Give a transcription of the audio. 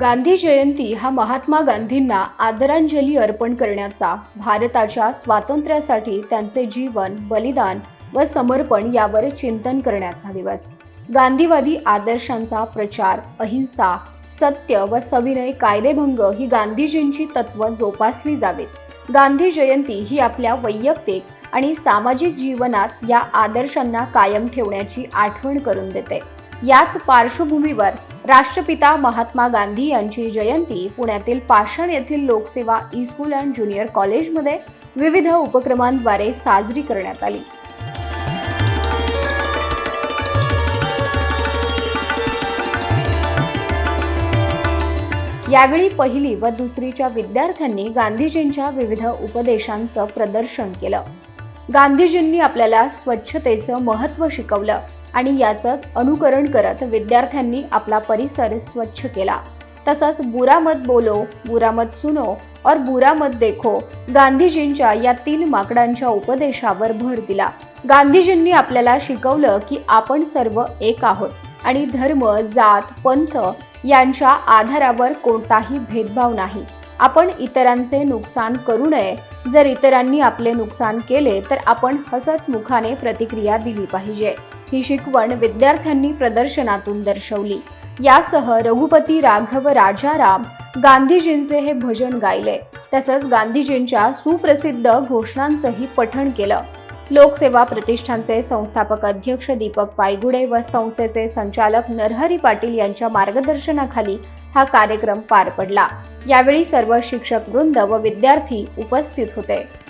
गांधी जयंती हा महात्मा गांधींना आदरांजली अर्पण करण्याचा भारताच्या स्वातंत्र्यासाठी त्यांचे जीवन बलिदान व समर्पण यावर चिंतन करण्याचा दिवस. गांधीवादी आदर्शांचा प्रचार अहिंसा सत्य व सविनय कायदेभंग ही गांधीजींची तत्व जोपासली जावीत. गांधी जयंती ही आपल्या वैयक्तिक आणि सामाजिक जीवनात या आदर्शांना कायम ठेवण्याची आठवण करून देते. याच पार्श्वभूमीवर राष्ट्रपिता महात्मा गांधी यांची जयंती पुण्यातील पाषाण येथील लोकसेवा ई स्कूल अँड ज्युनियर कॉलेजमध्ये विविध उपक्रमांद्वारे साजरी करण्यात आली. यावेळी पहिली व दुसरीच्या विद्यार्थ्यांनी गांधीजींच्या विविध उपदेशांचं प्रदर्शन केलं. गांधीजींनी आपल्याला स्वच्छतेचं महत्त्व शिकवलं. आणि याचंच अनुकरण करत विद्यार्थ्यांनी आपला परिसर स्वच्छ केला. तसंच बुरा मत बोलो बुरा मत सुनो और बुरा मत देखो गांधीजींच्या या तीन माकडांच्या उपदेशावर भर दिला. गांधीजींनी आपल्याला शिकवलं की आपण सर्व एक आहोत आणि धर्म जात पंथ यांच्या आधारावर कोणताही भेदभाव नाही. आपण इतरांचे नुकसान करू नये. जर इतरांनी आपले नुकसान केले तर आपण हसतमुखाने प्रतिक्रिया दिली पाहिजे. ही शिकवण विद्यार्थ्यांनी प्रदर्शनातून दर्शवली. यासह रघुपती राघव राजाराम गांधीजींचे हे भजन गायले. तसंच गांधीजींच्या सुप्रसिद्ध घोषणांचंही पठण केलं. लोकसेवा प्रतिष्ठानचे संस्थापक अध्यक्ष दीपक पायगुडे व संस्थेचे संचालक नरहरी पाटील यांच्या मार्गदर्शनाखाली हा कार्यक्रम पार पडला. यावेळी सर्व शिक्षक वृंद व विद्यार्थी उपस्थित होते.